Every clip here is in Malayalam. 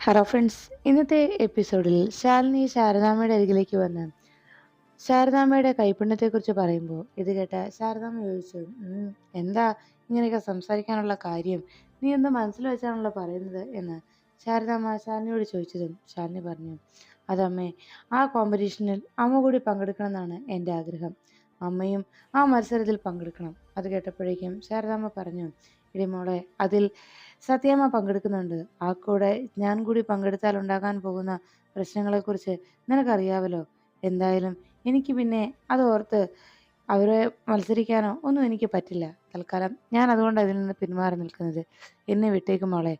ഹലോ ഫ്രണ്ട്സ് ഇന്നത്തെ എപ്പിസോഡിൽ ശാലിനി ശാരദാമ്മയുടെ അരികിലേക്ക് വന്ന് ശാരദാമ്മയുടെ കൈപ്പുണ്യത്തെക്കുറിച്ച് പറയുമ്പോൾ ഇത് കേട്ട ശാരദാമ്മ ചോദിച്ചു എന്താ ഇങ്ങനെയൊക്കെ സംസാരിക്കാനുള്ള കാര്യം? നീ എന്താ മനസ്സിൽ വെച്ചാണല്ലോ പറയുന്നത്? എന്ന് ശാരദാമ്മ ശാലിനിയോട് ചോദിച്ചതും ശാലിനി പറഞ്ഞു അതമ്മേ ആ കോമ്പറ്റീഷനിൽ അമ്മ കൂടി പങ്കെടുക്കണമെന്നാണ് എന്റെ ആഗ്രഹം. അമ്മയും ആ മത്സരത്തിൽ പങ്കെടുക്കണം. അത് കേട്ടപ്പോഴേക്കും ശാരദാമ്മ പറഞ്ഞു ഇടി മോളെ അതിൽ സത്യമ്മ പങ്കെടുക്കുന്നുണ്ട്. ആ കൂടെ ഞാൻ കൂടി പങ്കെടുത്താൽ ഉണ്ടാകാൻ പോകുന്ന പ്രശ്നങ്ങളെക്കുറിച്ച് നിനക്കറിയാവല്ലോ. എന്തായാലും എനിക്ക് പിന്നെ അത് ഓർത്ത് അവരെ മത്സരിക്കാനോ ഒന്നും എനിക്ക് പറ്റില്ല. തൽക്കാലം ഞാൻ അതുകൊണ്ട് അതിൽ നിന്ന് പിന്മാറി നിൽക്കുന്നത്. എന്നെ വിട്ടേക്കും മോളെ.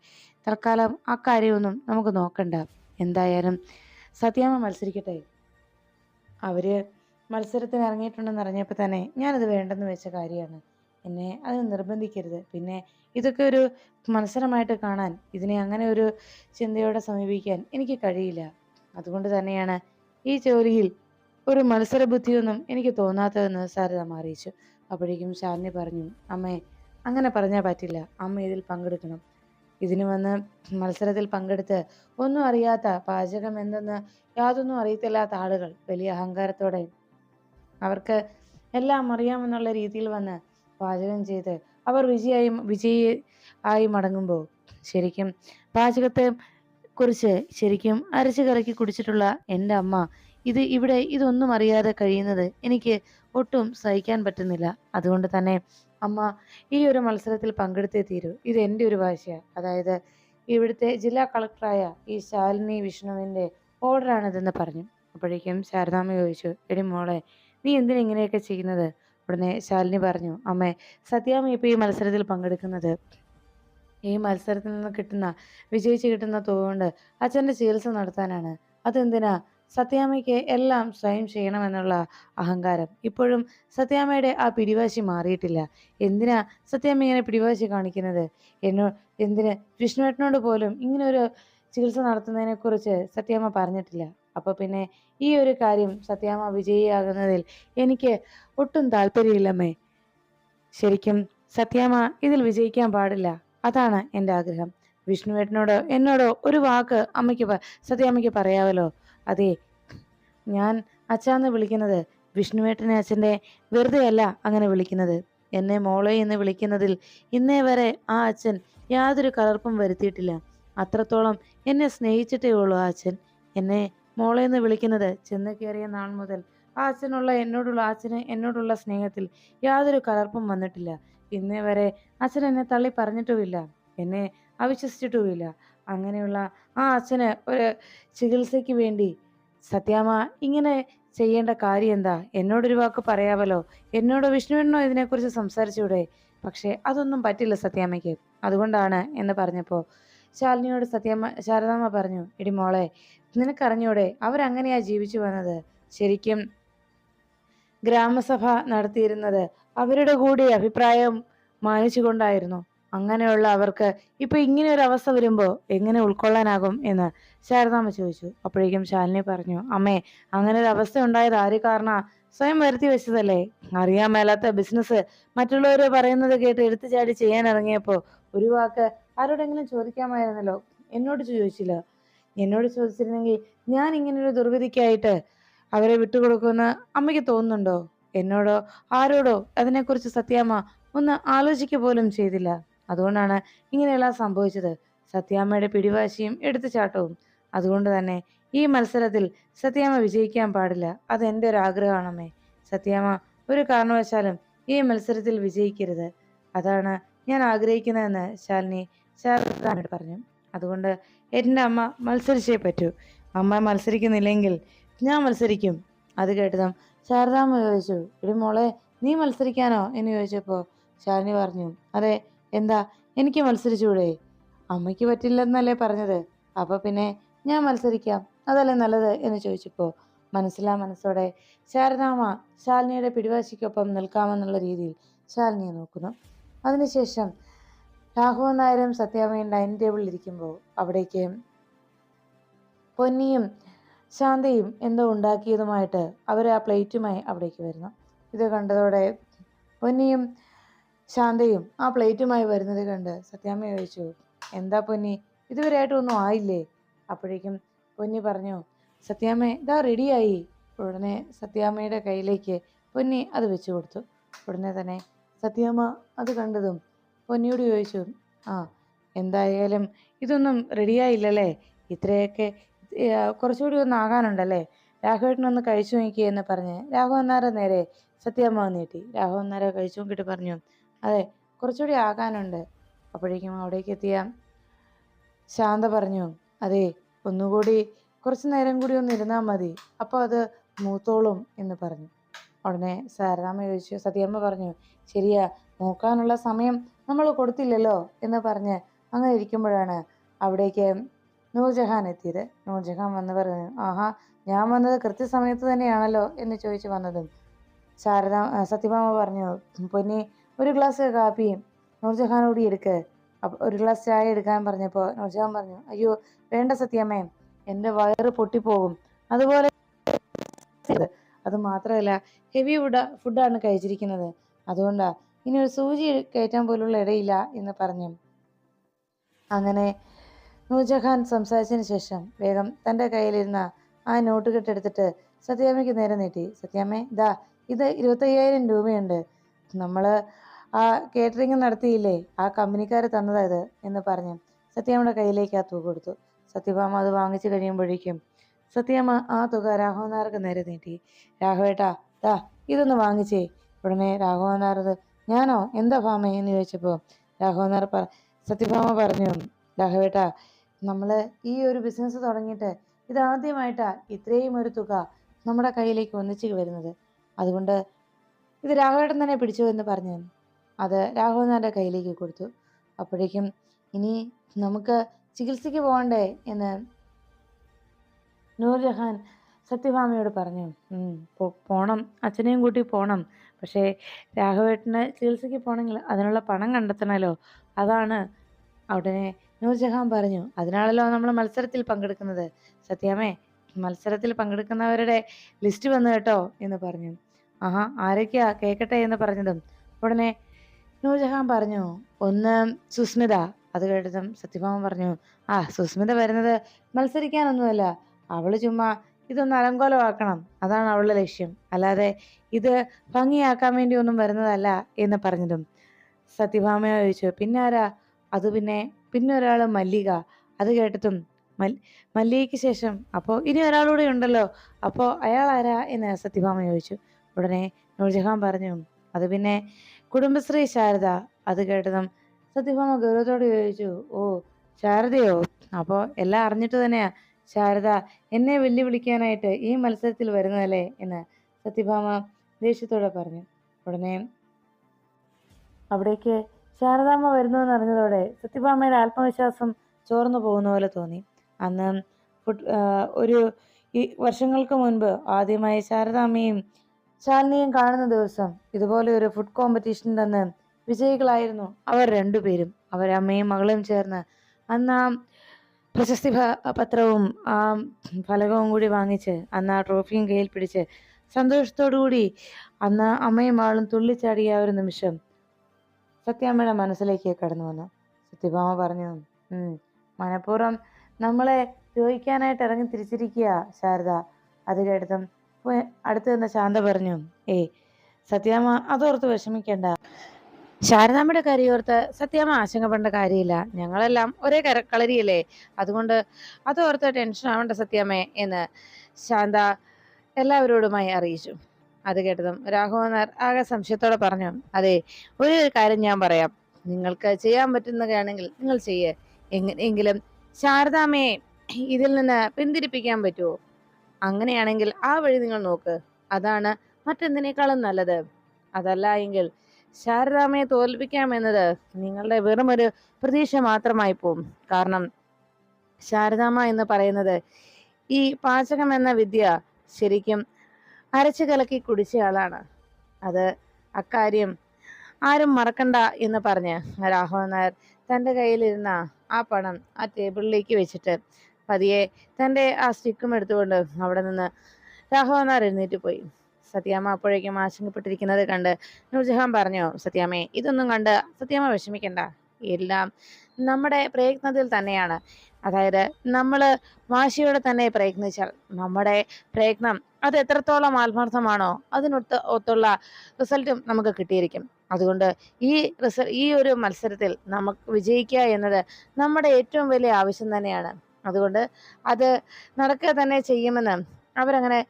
തൽക്കാലം ആ കാര്യമൊന്നും നമുക്ക് നോക്കണ്ട. എന്തായാലും സത്യാമ്മ മത്സരിക്കട്ടെ. അവർ മത്സരത്തിന് ഇറങ്ങിയിട്ടുണ്ടെന്ന് അറിഞ്ഞപ്പോൾ തന്നെ ഞാനത് വേണ്ടെന്ന് വെച്ച കാര്യമാണ്. എന്നെ അത് നിർബന്ധിക്കരുത്. പിന്നെ ഇതൊക്കെ ഒരു മത്സരമായിട്ട് കാണാൻ ഇതിനെ അങ്ങനെ ഒരു ചിന്തയോടെ സമീപിക്കാൻ എനിക്ക് കഴിയില്ല. അതുകൊണ്ട് തന്നെയാണ് ഈ ജോലിയിൽ ഒരു മത്സര ബുദ്ധിയൊന്നും എനിക്ക് തോന്നാത്തതെന്ന് സാരദാമ്മ അറിയിച്ചു. അപ്പോഴേക്കും ശാലിനി പറഞ്ഞു അമ്മേ അങ്ങനെ പറഞ്ഞാൽ പറ്റില്ല. അമ്മ ഇതിൽ പങ്കെടുക്കണം. ഇതിന് വന്ന് മത്സരത്തിൽ പങ്കെടുത്ത് ഒന്നും അറിയാത്ത പാചകം എന്തെന്ന് യാതൊന്നും അറിയത്തില്ലാത്ത ആളുകൾ വലിയ അഹങ്കാരത്തോടെ അവർക്ക് എല്ലാം അറിയാമെന്നുള്ള രീതിയിൽ വന്ന് പാചകം ചെയ്ത് അവർ വിജയായി വിജയി ആയി മടങ്ങുമ്പോൾ ശരിക്കും പാചകത്തെ കുറിച്ച് ശരിക്കും അരച്ച് കറക്കി കുടിച്ചിട്ടുള്ള എന്റെ അമ്മ ഇത് ഇവിടെ ഇതൊന്നും അറിയാതെ കഴിയുന്നത് എനിക്ക് ഒട്ടും സഹിക്കാൻ പറ്റുന്നില്ല. അതുകൊണ്ട് തന്നെ അമ്മ ഈ ഒരു മത്സരത്തിൽ പങ്കെടുത്തേ തീരൂ. ഇത് എന്റെ ഒരു വാശിയാണ് അതായത് ഇവിടുത്തെ ജില്ലാ കളക്ടറായ ഈ ശാലിനി വിഷ്ണുവിന്റെ ഓർഡറാണിതെന്ന് പറഞ്ഞു. അപ്പോഴേക്കും ശാരദാമ്മ ചോദിച്ചു എടി മോളെ നീ എന്തിനാ ഇങ്ങനെയൊക്കെ ചെയ്യുന്നത്? ഉടനെ ശാലിനി പറഞ്ഞു അമ്മേ സത്യാമ്മ ഇപ്പോൾ ഈ മത്സരത്തിൽ പങ്കെടുക്കുന്നത് ഈ മത്സരത്തിൽ നിന്ന് കിട്ടുന്ന വിജയിച്ച് കിട്ടുന്ന തുക കൊണ്ട് അച്ഛന്റെ ചികിത്സ നടത്താനാണ്. അതെന്തിനാ? സത്യാമ്മയ്ക്ക് എല്ലാം സ്വയം ചെയ്യണമെന്നുള്ള അഹങ്കാരം. ഇപ്പോഴും സത്യാമ്മയുടെ ആ പിടിവാശി മാറിയിട്ടില്ല. എന്തിനാ സത്യാമ്മ ഇങ്ങനെ പിടിവാശി കാണിക്കുന്നത്? എന്നോ എന്തിന്? വിഷ്ണുവേട്ടനോട് പോലും ഇങ്ങനെ ഒരു ചികിത്സ നടത്തുന്നതിനെക്കുറിച്ച് സത്യാമ്മ പറഞ്ഞിട്ടില്ല. അപ്പോൾ പിന്നെ ഈ ഒരു കാര്യം സത്യാമ്മ വിജയിയാകുന്നതിൽ എനിക്ക് ഒട്ടും താല്പര്യമില്ലമ്മേ. ശരിക്കും സത്യാമ്മ ഇതിൽ വിജയിക്കാൻ പാടില്ല. അതാണ് എന്റെ ആഗ്രഹം. വിഷ്ണുവേട്ടനോടോ എന്നോടോ ഒരു വാക്ക് അമ്മയ്ക്ക് സത്യാമ്മയ്ക്ക് പറയാമല്ലോ അതെ ഞാൻ അച്ഛാന്ന് വിളിക്കുന്നത് വിഷ്ണുവേട്ടനെ അച്ഛന്റെ വെറുതെ അല്ല അങ്ങനെ വിളിക്കുന്നത്. എന്നെ മോളെ എന്ന് വിളിക്കുന്നതിൽ ഇന്നേ വരെ ആ അച്ഛൻ യാതൊരു കലർപ്പും വരുത്തിയിട്ടില്ല. അത്രത്തോളം എന്നെ സ്നേഹിച്ചിട്ടേ ഉള്ളൂ ആ അച്ഛൻ. എന്നെ മോളെ എന്ന് വിളിക്കുന്നത് ചെന്ന് കയറിയ നാൾ മുതൽ ആ അച്ഛനുള്ള എന്നോടുള്ള അച്ഛന് എന്നോടുള്ള സ്നേഹത്തിൽ യാതൊരു കലർപ്പും വന്നിട്ടില്ല. ഇന്നേ വരെ അച്ഛൻ എന്നെ തള്ളി പറഞ്ഞിട്ടുമില്ല. എന്നെ അവിശ്വസിച്ചിട്ടുമില്ല. അങ്ങനെയുള്ള ആ അച്ഛന് ഒരു ചികിത്സയ്ക്ക് വേണ്ടി സത്യാമ്മ ഇങ്ങനെ ചെയ്യേണ്ട കാര്യം എന്താ? എന്നോടൊരു വാക്ക് പറയാമല്ലോ? എന്നോട് വിഷ്ണുവിനോ ഇതിനെക്കുറിച്ച് സംസാരിച്ചൂടെ? പക്ഷേ അതൊന്നും പറ്റില്ല സത്യാമ്മയ്ക്ക്. അതുകൊണ്ടാണ് എന്ന് പറഞ്ഞപ്പോൾ ശാലിനിയോട് സത്യമ്മ ശാരദാമ്മ പറഞ്ഞു ഇടി മോളെ നിനക്കറിഞ്ഞൂടെ അവരങ്ങനെയാ ജീവിച്ചു വന്നത്? ശരിക്കും ഗ്രാമസഭ നടത്തിയിരുന്നത് അവരുടെ കൂടി അഭിപ്രായം മാനിച്ചുകൊണ്ടായിരുന്നു. അങ്ങനെയുള്ള അവർക്ക് ഇപ്പൊ ഇങ്ങനെ ഒരു അവസ്ഥ വരുമ്പോ എങ്ങനെ ഉൾക്കൊള്ളാനാകും എന്ന്? ശാരദാമ്മ ചോദിച്ചു. അപ്പോഴേക്കും ശാലിനി പറഞ്ഞു അമ്മേ അങ്ങനെ ഒരു അവസ്ഥ ഉണ്ടായത് ആര് കാരണ? സ്വയം വരുത്തി വെച്ചതല്ലേ? അറിയാൻ മേലാത്ത ബിസിനസ് മറ്റുള്ളവർ പറയുന്നത് കേട്ട് എടുത്തു ചാടി ചെയ്യാൻ ഇറങ്ങിയപ്പോ ഒരു വാക്ക് ആരോടെങ്കിലും ചോദിക്കാമായിരുന്നല്ലോ? എന്നോട് ചോദിച്ചില്ല. എന്നോട് ചോദിച്ചിരുന്നെങ്കിൽ ഞാൻ ഇങ്ങനൊരു ദുർവിധിക്കായിട്ട് അവരെ വിട്ടുകൊടുക്കുമെന്ന് അമ്മയ്ക്ക് തോന്നുന്നുണ്ടോ? എന്നോടോ ആരോടോ അതിനെക്കുറിച്ച് സത്യാമ്മ ഒന്ന് ആലോചിക്കുക പോലും ചെയ്തില്ല. അതുകൊണ്ടാണ് ഇങ്ങനെയെല്ലാം സംഭവിച്ചത്. സത്യാമ്മയുടെ പിടിവാശിയും എടുത്തുചാട്ടവും. അതുകൊണ്ട് തന്നെ ഈ മത്സരത്തിൽ സത്യാമ്മ വിജയിക്കാൻ പാടില്ല. അതെന്റെ ഒരു ആഗ്രഹമാണമ്മേ. സത്യാമ്മ ഒരു കാരണവശാലും ഈ മത്സരത്തിൽ വിജയിക്കരുത്. അതാണ് ഞാൻ ആഗ്രഹിക്കുന്നതെന്ന് ശാലിനി ശാരദാമ്മയോട് പറഞ്ഞു. അതുകൊണ്ട് എന്റെ അമ്മ മത്സരിച്ചേ പറ്റൂ. അമ്മ മത്സരിക്കുന്നില്ലെങ്കിൽ ഞാൻ മത്സരിക്കും. അത് കേട്ടതും ശാരദാമ്മ ചോദിച്ചു ഇടി മോളെ നീ മത്സരിക്കാനോ? എന്ന് ചോദിച്ചപ്പോൾ ശാലിനി പറഞ്ഞു അതെ എന്താ എനിക്ക് മത്സരിച്ചൂടെ? അമ്മയ്ക്ക് പറ്റില്ലെന്നല്ലേ പറഞ്ഞത്. അപ്പോൾ പിന്നെ ഞാൻ മത്സരിക്കാം. അതല്ലേ നല്ലത്? എന്ന് ചോദിച്ചപ്പോൾ മനസ്സിലാ മനസ്സോടെ ശാരദാമ്മ ശാലിനിയുടെ പിടിവാശിക്കൊപ്പം നിൽക്കാമെന്നുള്ള രീതിയിൽ ശാലിനിയെ നോക്കുന്നു. അതിനുശേഷം രാഘവൻ നായരും സത്യാമ്മയും ഡൈനിങ് ടേബിളിൽ ഇരിക്കുമ്പോൾ അവിടേക്ക് പൊന്നിയും ശാന്തയും എന്തോ ഉണ്ടാക്കിയതുമായിട്ട് അവർ ആ പ്ലേറ്റുമായി അവിടേക്ക് വരുന്നു. ഇത് കണ്ടതോടെ പൊന്നിയും ശാന്തയും ആ പ്ലേറ്റുമായി വരുന്നത് കണ്ട് സത്യാമ്മ ചോദിച്ചു എന്താ പൊന്നി? ഇതുവരെയായിട്ടും ഒന്നും ആയില്ലേ? അപ്പോഴേക്കും പൊന്നി പറഞ്ഞു സത്യാമ്മ ഇതാ റെഡിയായി. ഉടനെ സത്യാമ്മയുടെ കയ്യിലേക്ക് പൊന്നി അത് വെച്ചു കൊടുത്തു. ഉടനെ തന്നെ സത്യാമ്മ അത് കണ്ടതും പൊന്നിയോട് ചോദിച്ചു ആ എന്തായാലും ഇതൊന്നും റെഡിയായില്ലല്ലേ ഇത്രയൊക്കെ കുറച്ചുകൂടി ഒന്ന് ആകാനുണ്ടല്ലേ? രാഘവേട്ടനൊന്ന് കഴിച്ചു നോക്കി എന്ന് പറഞ്ഞ് രാഘവൻ നായർ നേരെ സത്യാമ്മ നീട്ടി രാഘവൻ നായർ കഴിച്ചു നോക്കിയിട്ട് പറഞ്ഞു അതെ കുറച്ചുകൂടി ആകാനുണ്ട്. അപ്പോഴേക്കും അവിടേക്ക് എത്തിയ ശാന്ത പറഞ്ഞു അതെ ഒന്നുകൂടി കുറച്ച് നേരം കൂടി ഒന്ന് ഇരുന്നാൽ മതി. അപ്പോൾ അത് മൂത്തോളും എന്ന് പറഞ്ഞു. ഉടനെ സാരദാമ്മ ചോദിച്ചു സതിയമ്മ പറഞ്ഞു ശരിയാ നോക്കാനുള്ള സമയം നമ്മൾ കൊടുത്തില്ലല്ലോ? എന്ന് പറഞ്ഞ് അങ്ങനെ ഇരിക്കുമ്പോഴാണ് അവിടേക്ക് നൂർജഹാൻ എത്തിയത്. നൂർജഹാൻ വന്ന് പറഞ്ഞു ആഹാ ഞാൻ വന്നത് കൃത്യസമയത്ത് തന്നെയാണല്ലോ? എന്ന് ചോദിച്ചു വന്നതും ശാരദ സത്യഭാമ പറഞ്ഞു പൊന്നി ഒരു ഗ്ലാസ് കാപ്പിയും നൂർജഹാൻ കൂടി എടുക്ക്. ഒരു ഗ്ലാസ് ചായ എടുക്കാൻ പറഞ്ഞപ്പോൾ നൂർജഹാൻ പറഞ്ഞു അയ്യോ വേണ്ട സത്യമേ എന്റെ വയറ് പൊട്ടിപ്പോകും. അതുപോലെ അത് മാത്രമല്ല ഹെവി ഫുഡ് ഫുഡാണ് കഴിച്ചിരിക്കുന്നത്. അതുകൊണ്ടാ ഇനി ഒരു സൂചി കയറ്റാൻ പോലുള്ള ഇടയില്ല എന്ന് പറഞ്ഞു. അങ്ങനെ നൂർജഹാൻ സംസാരിച്ചതിന് ശേഷം വേഗം തന്റെ കയ്യിലിരുന്ന ആ നോട്ട് കെട്ടെടുത്തിട്ട് സത്യാമ്മയ്ക്ക് നേരെ നീട്ടി. സത്യാമ്മേ ഇതാ ഇത് ഇരുപത്തയ്യായിരം രൂപയുണ്ട്. നമ്മൾ ആ കേറ്ററിംഗ് നടത്തിയില്ലേ? ആ കമ്പനിക്കാർ തന്നതാ ഇത് എന്ന് പറഞ്ഞു. സത്യാമ്മയുടെ കയ്യിലേക്ക് ആ തൂക്ക് കൊടുത്തു. സത്യഭാമ അത് വാങ്ങിച്ചു കഴിയുമ്പോഴേക്കും സത്യാമ്മ ആ തുക രാഘവൻ നായർക്ക് നേരെ നീട്ടി. രാഘവേട്ടാ ദാ ഇതൊന്ന് വാങ്ങിച്ചേ. ഉടനെ അത് ഞാനോ എന്താ ഭാമേ എന്ന് ചോദിച്ചപ്പോൾ രാഘവൻ നായർ പറ സത്യഭാമ പറഞ്ഞു രാഘവേട്ടാ നമ്മൾ ഈ ഒരു ബിസിനസ് തുടങ്ങിയിട്ട് ഇതാദ്യമായിട്ടാ ഇത്രയും ഒരു തുക നമ്മുടെ കയ്യിലേക്ക് ഒന്നിച്ച് വരുന്നത്. അതുകൊണ്ട് ഇത് രാഘവേട്ടൻ തന്നെ പിടിച്ചു എന്ന് പറഞ്ഞു. അത് രാഘവൻ നായരുടെ കയ്യിലേക്ക് കൊടുത്തു. അപ്പോഴേക്കും ഇനി നമുക്ക് ചികിത്സയ്ക്ക് പോകണ്ടേ എന്ന് നൂർജഹാൻ സത്യഭാമയോട് പറഞ്ഞു പോണം. അച്ഛനെയും കൂട്ടി പോണം. പക്ഷേ രാഘവേട്ടന് ചികിത്സയ്ക്ക് പോകണമെങ്കിൽ അതിനുള്ള പണം കണ്ടെത്തണമല്ലോ. അതാണ് ഉടനെ നൂർജഹാൻ പറഞ്ഞു. അതിനാണല്ലോ നമ്മൾ മത്സരത്തിൽ പങ്കെടുക്കുന്നത്. സത്യാമേ മത്സരത്തിൽ പങ്കെടുക്കുന്നവരുടെ ലിസ്റ്റ് വന്നു കേട്ടോ എന്ന് പറഞ്ഞു. ആഹാ ആരൊക്കെയാ? കേക്കട്ടെ എന്ന് പറഞ്ഞതും ഉടനെ നൂർജഹാൻ പറഞ്ഞു ഒന്ന് സുസ്മിത. അത് കേട്ടതും സത്യഭാമ പറഞ്ഞു ആ സുസ്മിത വരുന്നത് മത്സരിക്കാനൊന്നുമല്ല. അവൾ ചുമ്മാ ഇതൊന്ന് അലങ്കോലമാക്കണം. അതാണ് അവളുടെ ലക്ഷ്യം. അല്ലാതെ ഇത് ഭംഗിയാക്കാൻ വേണ്ടി ഒന്നും വരുന്നതല്ല എന്ന് പറഞ്ഞതും സത്യഭാമ ചോദിച്ചു. പിന്നെ ആരാ? അത് പിന്നെ പിന്നെ ഒരാൾ മല്ലിക. അത് കേട്ടതും മൽ മല്ലികയ്ക്ക് ശേഷം അപ്പോൾ ഇനി ഒരാളൂടെ ഉണ്ടല്ലോ. അപ്പോൾ അയാൾ ആരാ എന്ന് സത്യഭാമ ചോദിച്ചു. ഉടനെ നൂർജഹാൻ പറഞ്ഞു അത് പിന്നെ കുടുംബശ്രീ ശാരദ. അത് കേട്ടതും സത്യഭാമ ഗൗരവത്തോട് ചോദിച്ചു ഓ ശാരദയോ? അപ്പോൾ എല്ലാം അറിഞ്ഞിട്ട് തന്നെയാ. ശാരദ എന്നെ വെല്ലുവിളിക്കാനായിട്ട് ഈ മത്സരത്തിൽ വരുന്നതല്ലേ എന്ന് സത്യഭാമ ദേഷ്യത്തോടെ പറഞ്ഞു. ഉടനെ അവിടേക്ക് ശാരദാമ്മ വരുന്നുവെന്ന് അറിഞ്ഞതോടെ സത്യഭാമയുടെ ആത്മവിശ്വാസം ചോർന്നു പോകുന്ന പോലെ തോന്നി. അന്ന് ഒരു ഈ വർഷങ്ങൾക്ക് മുൻപ് ആദ്യമായി ശാരദാമ്മയും ശാലിനിയും കാണുന്ന ദിവസം ഇതുപോലെ ഒരു ഫുഡ് കോമ്പറ്റീഷൻ തന്ന് വിജയികളായിരുന്നു അവർ രണ്ടുപേരും. അവരമ്മയും മകളും ചേർന്ന് അന്ന് ആ പ്രശസ്തി പത്രവും ആ ഫലകവും കൂടി വാങ്ങിച്ച് അന്ന് ആ ട്രോഫിയും കയ്യിൽ പിടിച്ച് സന്തോഷത്തോടു കൂടി അന്ന് അമ്മയും മകളും തുള്ളിച്ചാടിയ ഒരു നിമിഷം സത്യാമ്മയുടെ മനസ്സിലേക്ക് കടന്നു വന്നു. സത്യഭാമ പറഞ്ഞു മനഃപൂർവം നമ്മളെ ചോദിക്കാനായിട്ട് ഇറങ്ങി തിരിച്ചിരിക്കുക ശാരദ. അത് കേട്ടതും അടുത്ത് നിന്ന് ശാന്ത പറഞ്ഞു ഏയ് സത്യാമ്മ അതോർത്ത് വിഷമിക്കേണ്ട. ശാരദാമ്മയുടെ കാര്യോർത്ത് സത്യാമ്മ ആശങ്കപ്പെടേണ്ട കാര്യമില്ല. ഞങ്ങളെല്ലാം ഒരേ കര കളരിയല്ലേ? അതുകൊണ്ട് അതോർത്ത് ടെൻഷൻ ആവേണ്ട സത്യാമ്മേ എന്ന് ശാന്ത എല്ലാവരോടുമായി അറിയിച്ചു. അത് കേട്ടതും രാഘവൻ നായർ ആകെ സംശയത്തോടെ പറഞ്ഞു അതെ ഒരു കാര്യം ഞാൻ പറയാം. നിങ്ങൾക്ക് ചെയ്യാൻ പറ്റുന്നതാണെങ്കിൽ നിങ്ങൾ ചെയ്യേ. എങ്ങനെയെങ്കിലും ശാരദാമ്മയെ ഇതിൽ നിന്ന് പിന്തിരിപ്പിക്കാൻ പറ്റുമോ അങ്ങനെയാണെങ്കിൽ ആ വഴി നിങ്ങൾ നോക്ക്. അതാണ് മറ്റെന്തിനേക്കാളും നല്ലത്. അതല്ല എങ്കിൽ ശാരദാമ്മയെ തോൽപ്പിക്കാമെന്നത് നിങ്ങളുടെ വെറും ഒരു പ്രതീക്ഷ മാത്രമായി പോവും. കാരണം ശാരദാമ എന്ന് പറയുന്നത് ഈ പാചകം എന്ന വിദ്യ ശരിക്കും അരച്ചു കലക്കി കുടിച്ചയാളാണ് അത് അക്കാര്യം ആരും മറക്കണ്ട എന്ന് പറഞ്ഞ് രാഘവൻ നായർ തന്റെ കയ്യിലിരുന്ന ആ പണം ആ ടേബിളിലേക്ക് വെച്ചിട്ട് പതിയെ തന്റെ ആ സ്റ്റിക്കും എടുത്തുകൊണ്ട് അവിടെ നിന്ന് രാഘവൻ നായർ എഴുന്നേറ്റ് പോയി. സത്യാമ്മ അപ്പോഴേക്കും ആശങ്കപ്പെട്ടിരിക്കുന്നത് കണ്ട് നൂർജഹാൻ പറഞ്ഞു സത്യാമ്മേ ഇതൊന്നും കണ്ട് സത്യാമ്മ വിഷമിക്കണ്ട. എല്ലാം നമ്മുടെ പ്രയത്നത്തിൽ തന്നെയാണ്. അതായത് നമ്മൾ വാശിയോടെ തന്നെ പ്രയത്നിച്ചാൽ നമ്മുടെ പ്രയത്നം അത് എത്രത്തോളം ആത്മാർത്ഥമാണോ അതിനൊത്ത് ഒത്തുള്ള റിസൾട്ടും നമുക്ക് കിട്ടിയിരിക്കും. അതുകൊണ്ട് ഈ റിസ ഈ ഒരു മത്സരത്തിൽ നമുക്ക് വിജയിക്കുക എന്നത് നമ്മുടെ ഏറ്റവും വലിയ ആവശ്യം തന്നെയാണ്. അതുകൊണ്ട് അത് നടക്കുക തന്നെ ചെയ്യുമെന്ന് അവരങ്ങനെ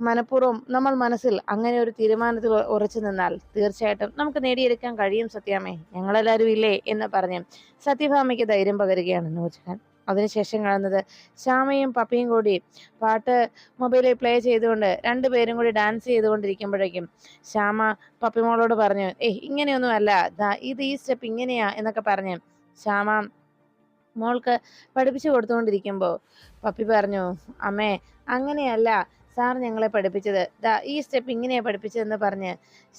മനഃപൂർവം നമ്മൾ മനസ്സിൽ അങ്ങനെ ഒരു തീരുമാനത്തിൽ ഉറച്ചു നിന്നാൽ തീർച്ചയായിട്ടും നമുക്ക് നേടിയെടുക്കാൻ കഴിയും സത്യാമേ. ഞങ്ങളെല്ലാവരും ഇല്ലേ എന്ന് പറഞ്ഞ് സത്യഭാമയ്ക്ക് ധൈര്യം പകരുകയാണ് നൂർജഹാൻ. അതിനുശേഷം കാണുന്നത് ശ്യാമയും പപ്പിയും കൂടി പാട്ട് മൊബൈലിൽ പ്ലേ ചെയ്തുകൊണ്ട് രണ്ടുപേരും കൂടി ഡാൻസ് ചെയ്തുകൊണ്ടിരിക്കുമ്പോഴേക്കും ശ്യാമ പപ്പിമോളോട് പറഞ്ഞു ഏയ് ഇങ്ങനെയൊന്നും അല്ല ഇത് ഈ സ്റ്റെപ്പ് ഇങ്ങനെയാ എന്നൊക്കെ പറഞ്ഞ് ശ്യാമ മോൾക്ക് പഠിപ്പിച്ചു കൊടുത്തുകൊണ്ടിരിക്കുമ്പോൾ പപ്പി പറഞ്ഞു അമ്മേ അങ്ങനെയല്ല. സാർ ഞങ്ങളെ പഠിപ്പിച്ചത്. ദാ ഈ സ്റ്റെപ്പ് ഇങ്ങനെയാണ് പഠിപ്പിച്ചതെന്ന് പറഞ്ഞ്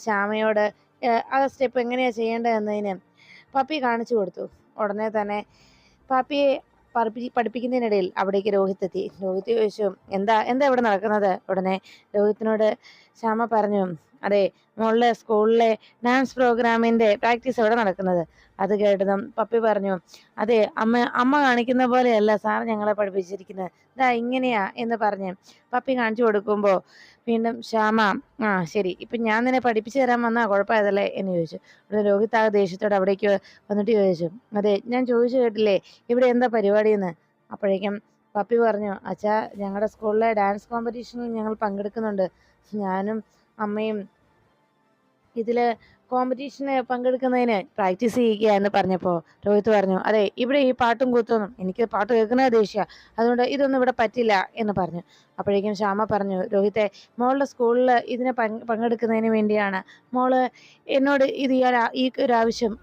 ശ്യാമയോട് ആ സ്റ്റെപ്പ് എങ്ങനെയാ ചെയ്യേണ്ടതെന്നതിന് പപ്പി കാണിച്ചു കൊടുത്തു. ഉടനെ തന്നെ പപ്പിയെ പഠിപ്പി പഠിപ്പിക്കുന്നതിനിടയിൽ അവിടേക്ക് രോഹിത് എത്തി രോഹിത് ചോദിച്ചു എന്താ എന്താ ഇവിടെ നടക്കുന്നത്? ഉടനെ രോഹിത്തിനോട് ശ്യാമ പറഞ്ഞു അതെ മോളിലെ സ്കൂളിലെ ഡാൻസ് പ്രോഗ്രാമിന്റെ പ്രാക്ടീസ് എവിടെ നടക്കുന്നത്? അത് കേട്ടതും പപ്പി പറഞ്ഞു അതെ അമ്മ അമ്മ കാണിക്കുന്ന പോലെയല്ല സാർ ഞങ്ങളെ പഠിപ്പിച്ചിരിക്കുന്നത്. ഇതാ ഇങ്ങനെയാ എന്ന് പറഞ്ഞ് പപ്പി കാണിച്ചു കൊടുക്കുമ്പോൾ വീണ്ടും ശ്യാമ ആ ശരി ഇപ്പം ഞാൻ നിന്നെ പഠിപ്പിച്ചു തരാൻ വന്നാ കുഴപ്പമായതല്ലേ എന്ന് ചോദിച്ചു. ഇവിടെ രോഹിത് ആ ദേഷ്യത്തോടെ അവിടേക്ക് വന്നിട്ട് ചോദിച്ചു അതെ ഞാൻ ചോദിച്ചു കേട്ടില്ലേ ഇവിടെ എന്താ പരിപാടിയെന്ന്? അപ്പോഴേക്കും പപ്പി പറഞ്ഞു അച്ഛാ ഞങ്ങളുടെ സ്കൂളിലെ ഡാൻസ് കോമ്പറ്റീഷനിൽ ഞങ്ങൾ പങ്കെടുക്കുന്നുണ്ട്. ഞാനും അമ്മയും ഇതിൽ കോമ്പറ്റീഷന് പങ്കെടുക്കുന്നതിന് പ്രാക്ടീസ് ചെയ്യുക എന്ന് പറഞ്ഞപ്പോൾ രോഹിത് പറഞ്ഞു അതെ ഇവിടെ ഈ പാട്ടും കൂത്തൊന്നും എനിക്ക് പാട്ട് കേൾക്കുന്നത് ദേഷ്യ. അതുകൊണ്ട് ഇതൊന്നും ഇവിടെ പറ്റില്ല എന്ന് പറഞ്ഞു. അപ്പോഴേക്കും ശ്യാമ പറഞ്ഞു രോഹിത്തെ മോളുടെ സ്കൂളിൽ ഇതിനെ പങ്ക് പങ്കെടുക്കുന്നതിന് വേണ്ടിയാണ് മോൾ എന്നോട് ഇത് ഈ ഒരു- ആവശ്യം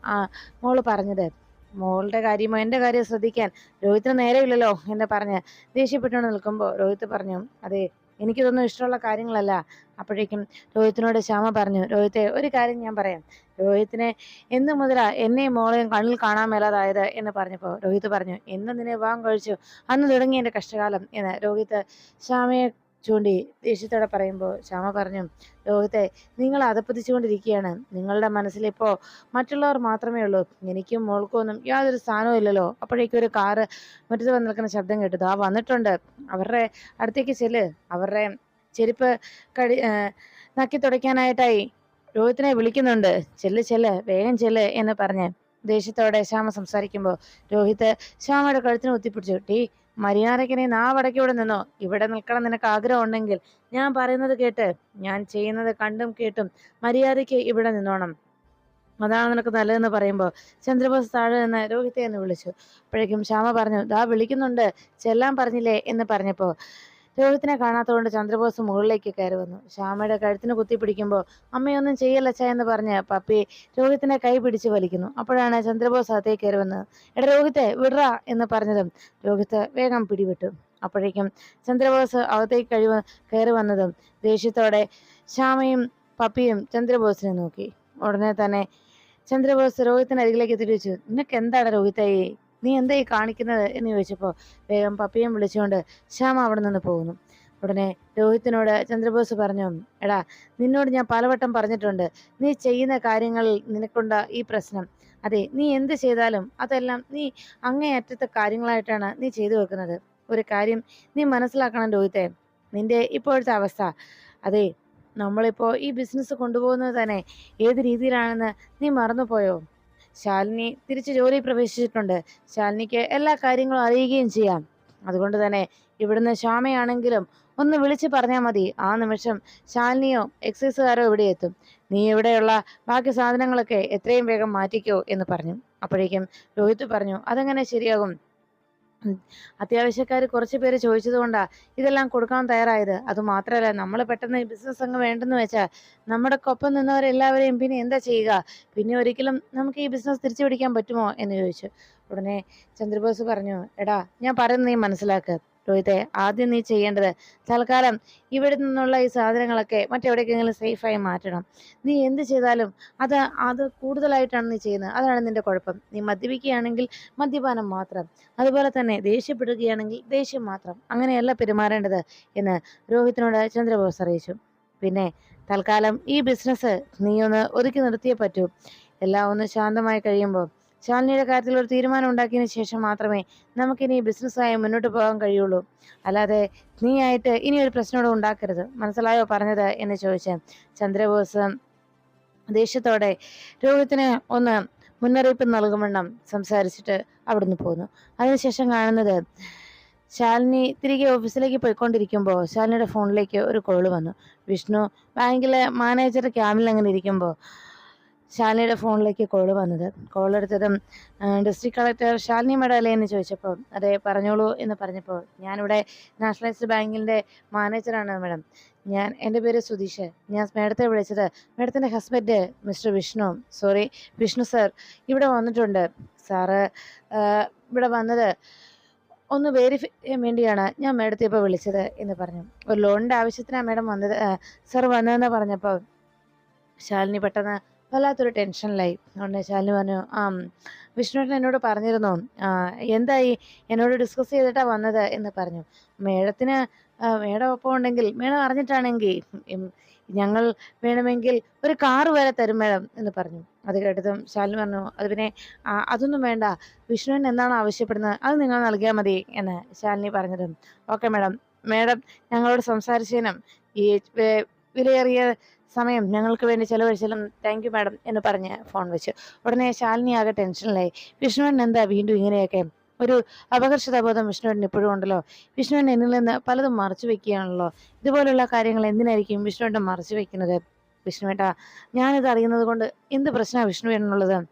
മോൾ പറഞ്ഞത്. മോളുടെ കാര്യമോ എന്റെ കാര്യം ശ്രദ്ധിക്കാൻ രോഹിത്തിന് നേരമില്ലല്ലോ എന്ന് പറഞ്ഞ് ദേഷ്യപ്പെട്ടുകൊണ്ട് നിൽക്കുമ്പോൾ രോഹിത് പറഞ്ഞു അതെ എനിക്കിതൊന്നും ഇഷ്ടമുള്ള കാര്യങ്ങളല്ല. അപ്പോഴേക്കും രോഹിത്തിനോട് ശ്യാമ പറഞ്ഞു രോഹിത്തെ ഒരു കാര്യം ഞാൻ പറയാം. രോഹിത്തിനെ എന്ന് മുതലാ എന്നെയും മോളെയും കണ്ണിൽ കാണാൻ മേലാതായത് എന്ന് പറഞ്ഞപ്പോൾ രോഹിത് പറഞ്ഞു എന്ന് നിന്നെ വിവാഹം കഴിച്ചു. അന്ന് തുടങ്ങി എന്റെ കഷ്ടകാലം എന്ന് രോഹിത് ശ്യാമയെ ചൂണ്ടി ദേഷ്യത്തോടെ പറയുമ്പോൾ ശ്യാമ പറഞ്ഞു ലോകത്തെ നിങ്ങൾ അതപ്പതിച്ചുകൊണ്ടിരിക്കുകയാണ്. നിങ്ങളുടെ മനസ്സിലിപ്പോൾ മറ്റുള്ളവർ മാത്രമേ ഉള്ളൂ. എനിക്കും മോൾക്കും ഒന്നും യാതൊരു സ്ഥാനവും ഇല്ലല്ലോ. അപ്പോഴേക്കും ഒരു കാറ് മറ്റത് വന്ന് നിൽക്കുന്ന ശബ്ദം കേട്ടത് ആ വന്നിട്ടുണ്ട്. അവരുടെ അടുത്തേക്ക് ചെല്ല്. അവരുടെ ചെരുപ്പ് കടി നക്കി തുടയ്ക്കാനായിട്ടായി രോഹിത്തിനെ വിളിക്കുന്നുണ്ട്. ചെല്ല് ചെല്ല് വേഗം ചെല്ല് എന്ന് പറഞ്ഞ് ദേഷ്യത്തോടെ ശ്യാമ സംസാരിക്കുമ്പോൾ രോഹിത് ശ്യാമയുടെ കഴുത്തിന് കുത്തിപ്പിടിച്ചു ടീ മര്യാദയ്ക്ക് നീ നാവടക്കി ഇവിടെ നിന്നോ? ഇവിടെ നിൽക്കണം നിനക്ക് ആഗ്രഹം ഉണ്ടെങ്കിൽ. ഞാൻ പറയുന്നത് കേട്ട് ഞാൻ ചെയ്യുന്നത് കണ്ടും കേട്ടും മര്യാദയ്ക്ക് ഇവിടെ നിന്നോണം. അതാണ് നിനക്ക് നല്ലതെന്ന് പറയുമ്പോൾ. ചന്ദ്രബോസ് താഴെ നിന്ന് രോഹിത്തെ വിളിച്ചു. അപ്പോഴേക്കും ശ്യാമ പറഞ്ഞു ദാ വിളിക്കുന്നുണ്ട്. ചെല്ലാൻ പറഞ്ഞില്ലേ? എന്ന് പറഞ്ഞപ്പോൾ രോഹിത്തിനെ കാണാത്തതുകൊണ്ട് ചന്ദ്രബോസ് മുകളിലേക്ക് കയറി വന്നു. ശ്യാമയുടെ കഴുത്തിന് കുത്തിപ്പിടിക്കുമ്പോൾ അമ്മയൊന്നും ചെയ്യല്ലച്ച എന്ന് പറഞ്ഞ് പപ്പി രോഹിത്തിനെ കൈ പിടിച്ച് വലിക്കുന്നു. അപ്പോഴാണ് ചന്ദ്രബോസ് അകത്തേക്ക് കയറി വന്നത്. എടാ രോഹിത്തെ വിടറ എന്ന് പറഞ്ഞതും രോഹിത്ത് വേഗം പിടിവിട്ടു. അപ്പോഴേക്കും ചന്ദ്രബോസ് അകത്തേക്ക് കഴിവ് കയറി വന്നതും ദേഷ്യത്തോടെ ശ്യാമയും പപ്പിയും ചന്ദ്രബോസിനെ നോക്കി. ഉടനെ തന്നെ ചന്ദ്രബോസ് രോഹിത്തിന് അരികിലേക്ക് തിരിച്ചു. നിനക്ക് എന്താണ് രോഹിത്തായി നീ എന്താ ഈ കാണിക്കുന്നത്? എന്ന് ചോദിച്ചപ്പോൾ വേഗം പപ്പിയും വിളിച്ചുകൊണ്ട് ശ്യാമ അവിടെ നിന്ന് പോകുന്നു. ഉടനെ രോഹിത്തിനോട് ചന്ദ്രബോസ് പറഞ്ഞു എടാ നിന്നോട് ഞാൻ പലവട്ടം പറഞ്ഞിട്ടുണ്ട്. നീ ചെയ്യുന്ന കാര്യങ്ങളിൽ നിനക്കുണ്ട ഈ പ്രശ്നം. അതെ നീ എന്ത് ചെയ്താലും അതെല്ലാം നീ അങ്ങേയറ്റത്തെ കാര്യങ്ങളായിട്ടാണ് നീ ചെയ്തു വെക്കുന്നത്. ഒരു കാര്യം നീ മനസ്സിലാക്കണം രോഹിത്തെ. നിന്റെ ഇപ്പോഴത്തെ അവസ്ഥ. അതെ നമ്മളിപ്പോൾ ഈ ബിസിനസ് കൊണ്ടുപോകുന്നത് തന്നെ ഏത് രീതിയിലാണെന്ന് നീ മറന്നുപോയോ? ശാലിനി തിരിച്ച് ജോലി പ്രവേശിച്ചിട്ടുണ്ട്. ശാലിനിക്ക് എല്ലാ കാര്യങ്ങളും അറിയുകയും ചെയ്യാം. അതുകൊണ്ട് തന്നെ ഇവിടുന്ന് ശ്യാമയാണെങ്കിലും ഒന്ന് വിളിച്ചു പറഞ്ഞാൽ മതി. ആ നിമിഷം ശാലിനിയോ എക്സൈസുകാരോ ഇവിടെ എത്തും. നീ ഇവിടെയുള്ള ബാക്കി സാധനങ്ങളൊക്കെ എത്രയും വേഗം മാറ്റിക്കോ എന്ന് പറഞ്ഞു. അപ്പോഴേക്കും രോഹിത് പറഞ്ഞു അതെങ്ങനെ ശരിയാകും. അത്യാവശ്യക്കാർ കുറച്ച് പേര് ചോദിച്ചത് കൊണ്ടാ ഇതെല്ലാം കൊടുക്കാൻ തയ്യാറായത്. അത് മാത്രമല്ല നമ്മൾ പെട്ടെന്ന് ബിസിനസ് അങ്ങ് വേണ്ടെന്ന് വെച്ചാൽ നമ്മുടെ ഒപ്പം നിന്നവരെല്ലാവരെയും പിന്നെ എന്താ ചെയ്യുക? പിന്നെ ഒരിക്കലും നമുക്ക് ഈ ബിസിനസ് തിരിച്ചു പിടിക്കാൻ പറ്റുമോ? എന്ന് ചോദിച്ചു. ഉടനെ ചന്ദ്രബോസ് പറഞ്ഞു എടാ ഞാൻ പറയുന്നത് നീ മനസ്സിലാക്ക്. രോഹിത്തെ ആദ്യം നീ ചെയ്യേണ്ടത് തൽക്കാലം ഇവിടെ നിന്നുള്ള ഈ സാധനങ്ങളൊക്കെ മറ്റെവിടേക്കെങ്കിലും സേഫായി മാറ്റണം. നീ എന്ത് ചെയ്താലും അത് അത് കൂടുതലായിട്ടാണ് നീ ചെയ്യുന്നത്. അതാണ് നിന്റെ കുഴപ്പം. നീ മദ്യപിക്കുകയാണെങ്കിൽ മദ്യപാനം മാത്രം. അതുപോലെ തന്നെ ദേഷ്യപ്പെടുകയാണെങ്കിൽ ദേഷ്യം മാത്രം. അങ്ങനെയല്ല പെരുമാറേണ്ടത് എന്ന് രോഹിത്തിനോട് ചന്ദ്രബോസ് അറിയിച്ചു. പിന്നെ തൽക്കാലം ഈ ബിസിനസ് നീ ഒന്ന് ഒതുക്കി നിർത്തിയേ പറ്റൂ. എല്ലാം ഒന്ന് ശാന്തമായി കഴിയുമ്പോൾ ശാലിനിയുടെ കാര്യത്തിൽ ഒരു തീരുമാനം ഉണ്ടാക്കിയതിന് ശേഷം മാത്രമേ നമുക്കിനി ബിസിനസ്സായി മുന്നോട്ട് പോകാൻ കഴിയുള്ളൂ. അല്ലാതെ നീയായിട്ട് ഇനി ഒരു പ്രശ്നമോട് ഉണ്ടാക്കരുത്. മനസ്സിലായോ പറഞ്ഞത്? എന്ന് ചോദിച്ച് ചന്ദ്രബോസ് ദേഷ്യത്തോടെ രോഹിത്തിന് ഒന്ന് മുന്നറിയിപ്പ് നൽകുമെണ്ണം സംസാരിച്ചിട്ട് അവിടുന്ന് പോന്നു. അതിനുശേഷം കാണുന്നത് ശാലിനി തിരികെ ഓഫീസിലേക്ക് പോയിക്കൊണ്ടിരിക്കുമ്പോൾ ശാലിനിയുടെ ഫോണിലേക്ക് ഒരു കോൾ വന്നു. വിഷ്ണു ബാങ്കിലെ മാനേജർ ക്യാമ്പിൽ അങ്ങനെ ഇരിക്കുമ്പോൾ ശാലിനിയുടെ ഫോണിലേക്ക് കോൾ വന്നത്. കോൾ എടുത്തതും ഡിസ്ട്രിക്ട് കളക്ടർ ശാലിനി മേഡം എന്ന് ചോദിച്ചപ്പോൾ അതെ പറഞ്ഞോളൂ എന്ന് പറഞ്ഞപ്പോൾ ഞാനിവിടെ നാഷണലൈസ്ഡ് ബാങ്കിന്റെ മാനേജറാണ് മാഡം. ഞാൻ എന്റെ പേര് സുധീഷ്. ഞാൻ മേഡത്തെ വിളിച്ചത് മേഡത്തിന്റെ husband mister Vishnu. Sorry Vishnu sir ഇവിടെ വന്നിട്ടുണ്ട്. സാറ് ഇവിടെ വന്നത് ഒന്ന് വെരിഫൈ ചെയ്യാൻ വേണ്ടിയാണ് ഞാൻ മേഡത്തെ ഇപ്പോൾ വിളിച്ചത് എന്ന് പറഞ്ഞു. ഒരു ലോണിന്റെ ആവശ്യത്തിനാണ് മേഡം വന്നത് സാർ വന്നതെന്ന് പറഞ്ഞപ്പോൾ ശാലിനി പെട്ടെന്ന് വല്ലാത്തൊരു ടെൻഷനിലായി. അതുകൊണ്ട് ശാലിനി പറഞ്ഞു ആ വിഷ്ണുവേട്ടൻ എന്നോട് പറഞ്ഞിരുന്നു? എന്തായി? എന്നോട് ഡിസ്കസ് ചെയ്തിട്ടാണ് വന്നത്? എന്ന് പറഞ്ഞു. മേഡത്തിന് മേഡം ഒപ്പം ഉണ്ടെങ്കിൽ മേഡം അറിഞ്ഞിട്ടാണെങ്കിൽ ഞങ്ങൾ വേണമെങ്കിൽ ഒരു കാറ് വരെ തരും മേഡം എന്ന് പറഞ്ഞു. അത് കേട്ടതും ശാലിനി പറഞ്ഞു അത് പിന്നെ അതൊന്നും വേണ്ട. വിഷ്ണുവിന് എന്താണ് ആവശ്യപ്പെടുന്നത് അത് നിങ്ങൾ നൽകിയാൽ മതി എന്ന് ശാലിനി പറഞ്ഞതും. Okay madam. മേഡം ഞങ്ങളോട് സംസാരിച്ചതിനും ഈ വിലയേറിയ സമയം ഞങ്ങൾക്ക് വേണ്ടി ചെലവഴിച്ചാലും താങ്ക് യു മാഡം എന്ന് പറഞ്ഞ് ഫോൺ വെച്ചു. ഉടനെ ശാലിനി ആകെ ടെൻഷനിലായി വിഷ്ണുവൻ എന്താ വീണ്ടും ഇങ്ങനെയൊക്കെ? ഒരു അപകർഷതാബോധം വിഷ്ണുവിന് ഇപ്പോഴും ഉണ്ടല്ലോ. വിഷ്ണുവിൻ എന്നിൽ നിന്ന് പലതും മറച്ചു വെക്കുകയാണല്ലോ. ഇതുപോലുള്ള കാര്യങ്ങൾ എന്തിനായിരിക്കും വിഷ്ണുവിന്റെ മറച്ചു വെക്കുന്നത്? വിഷ്ണുവേട്ടാ ഞാനിത് അറിയുന്നത് കൊണ്ട് എന്ത് പ്രശ്നമാണ് വിഷ്ണുവേട്ടനുള്ളത്?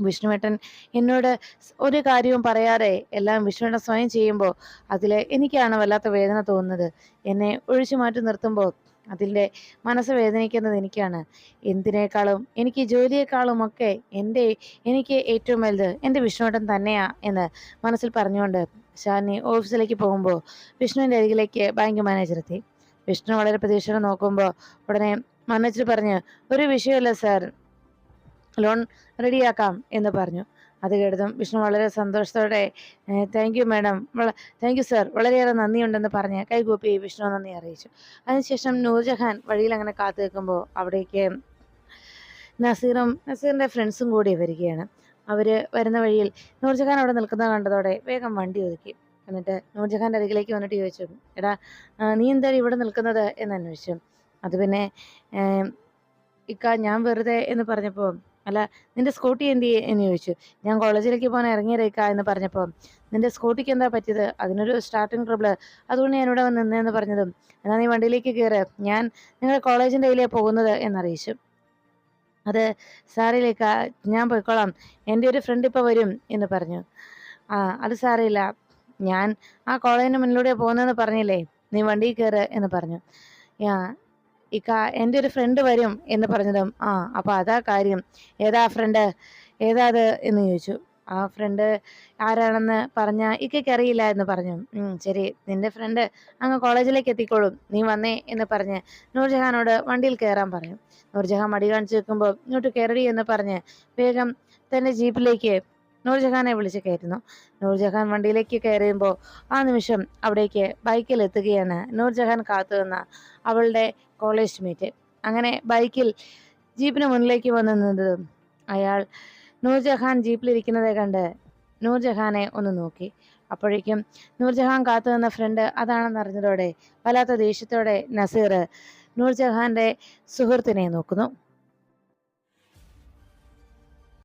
വിഷ്ണുവേട്ടൻ എന്നോട് ഒരു കാര്യവും പറയാതെ എല്ലാം വിഷ്ണുവേട്ടൻ സ്വയം ചെയ്യുമ്പോൾ അതിൽ എനിക്കാണ് വല്ലാത്ത വേദന തോന്നുന്നത്. എന്നെ ഒഴിച്ചു മാറ്റി നിർത്തുമ്പോൾ അതിന്റെ മനസ്സ് വേദനിക്കുന്നത് എനിക്കാണ്. എന്തിനേക്കാളും എനിക്ക് ജോലിയേക്കാളും ഒക്കെ എന്റെ എനിക്ക് ഏറ്റവും വലുത് എന്റെ വിഷ്ണുവേട്ടൻ തന്നെയാ എന്ന് മനസ്സിൽ പറഞ്ഞുകൊണ്ട് ഷാനി ഓഫീസിലേക്ക് പോകുമ്പോൾ വിഷ്ണുവിന്റെ അരികിലേക്ക് ബാങ്ക് മാനേജർ എത്തി. വിഷ്ണു വളരെ പ്രതീക്ഷയോടെ നോക്കുമ്പോൾ ഉടനെ മാനേജർ പറഞ്ഞു ഒരു വിഷയമല്ല സാർ. ലോൺ റെഡിയാക്കാം എന്ന് പറഞ്ഞു. അത് കേട്ടതും വിഷ്ണു വളരെ സന്തോഷത്തോടെ thank you madam thank you sir വളരെയേറെ നന്ദിയുണ്ടെന്ന് പറഞ്ഞ് കൈകൂപ്പി വിഷ്ണു നന്ദി അറിയിച്ചു. അതിനുശേഷം നൂർജഹാൻ വഴിയിൽ അങ്ങനെ കാത്തു നിൽക്കുമ്പോൾ അവിടേക്ക് നസീറും നസീറിന്റെ ഫ്രണ്ട്സും കൂടി വരികയാണ്. അവർ വരുന്ന വഴിയിൽ നൂർജഹാൻ അവിടെ നിൽക്കുന്നത് കണ്ടതോടെ വേഗം വണ്ടി ഒതുക്കി. എന്നിട്ട് നൂർജഹാന്റെ അരികിലേക്ക് വന്നിട്ട് ചോദിച്ചു എടാ നീ എന്തായാലും ഇവിടെ നിൽക്കുന്നത്? എന്ന് അന്വേഷിച്ചു. അത് പിന്നെ ഇക്ക ഞാൻ വെറുതെ എന്ന് പറഞ്ഞപ്പോൾ അല്ല നിന്റെ സ്കൂട്ടി എന്ത് എന്ന് ചോദിച്ചു. ഞാൻ കോളേജിലേക്ക് പോകാൻ ഇറങ്ങിയതേക്കാ എന്ന് പറഞ്ഞപ്പോൾ നിന്റെ സ്കൂട്ടിക്ക് എന്താ പറ്റിയത്? അതിനൊരു സ്റ്റാർട്ടിങ് ട്രബിൾ അതുകൊണ്ട് ഞാൻ ഇവിടെ വന്ന് നിന്നേന്ന് പറഞ്ഞതും എന്നാൽ നീ വണ്ടിയിലേക്ക് കയറ് ഞാൻ നിങ്ങൾ കോളേജിന്റെ കയ്യിലേ പോകുന്നത് എന്നറിയിച്ചു. അത് സാറിയിലേക്കാ ഞാൻ പോയിക്കോളാം. എന്റെ ഒരു ഫ്രണ്ട് ഇപ്പോൾ വരും എന്ന് പറഞ്ഞു. ആ അത് സാറിയില്ല ഞാൻ ആ കോളേജിന് മുന്നിലൂടെ പോകുന്നതെന്ന് പറഞ്ഞില്ലേ? നീ വണ്ടിയിൽ കയറ് എന്ന് പറഞ്ഞു. ഇക്ക എന്റെ ഒരു ഫ്രണ്ട് വരും എന്ന് പറഞ്ഞതും ആ അപ്പോൾ അതാ കാര്യം. ഏതാ ഫ്രണ്ട് ഏതാ അത് എന്ന് ചോദിച്ചു. ആ ഫ്രണ്ട് ആരാണെന്ന് പറഞ്ഞ ഇക്കയ്ക്ക് അറിയില്ല എന്ന് പറഞ്ഞു. ശരി. നിന്റെ ഫ്രണ്ട് അങ്ങ് കോളേജിലേക്ക് എത്തിക്കോളും. നീ വന്നേ എന്ന് പറഞ്ഞ് നൂർജഹാനോട് വണ്ടിയിൽ കയറാൻ പറഞ്ഞു. നൂർജഹാൻ മടി കാണിച്ചു നിൽക്കുമ്പോൾ ഇങ്ങോട്ട് കയറി എന്ന് പറഞ്ഞ് വേഗം തന്റെ ജീപ്പിലേക്ക് നൂർജഹാനെ വിളിച്ച് കയറ്റുന്നു. നൂർജഹാൻ വണ്ടിയിലേക്ക് കയറിയുമ്പോൾ ആ നിമിഷം അവിടേക്ക് ബൈക്കിൽ എത്തുകയാണ് നൂർജഹാൻ കാത്തു നിന്ന അവളുടെ കോളേജ് മീറ്റ് അങ്ങനെ ബൈക്കിൽ ജീപ്പിന് മുന്നിലേക്ക് വന്നു നിന്നതും അയാൾ നൂർജഹാൻ ജീപ്പിലിരിക്കുന്നതെ കണ്ട് നൂർജഹാനെ ഒന്ന് നോക്കി. അപ്പോഴേക്കും നൂർജഹാൻ കാത്തു നിന്ന ഫ്രണ്ട് അതാണെന്ന് അറിഞ്ഞതോടെ വല്ലാത്ത ദേഷ്യത്തോടെ നസീർ നൂർജഹാന്റെ സുഹൃത്തിനെ നോക്കുന്നു.